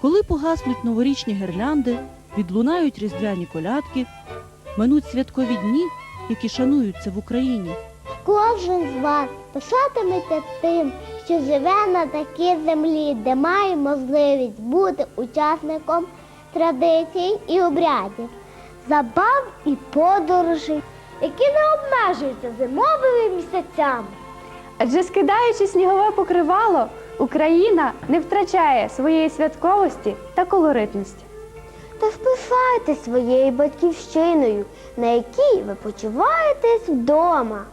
Коли погаснуть новорічні гірлянди, відлунають різдвяні колядки, минуть святкові дні, які шануються в Україні. Кожен з вас пишатиметься тим, що живе на такій землі, де має можливість бути учасником традицій і обрядів, забав і подорожей, які не обмежуються зимовими місяцями. Адже скидаючи снігове покривало, Україна не втрачає своєї святковості та колоритності. Та вписайте своєю батьківщиною, на якій ви почуваєтесь вдома.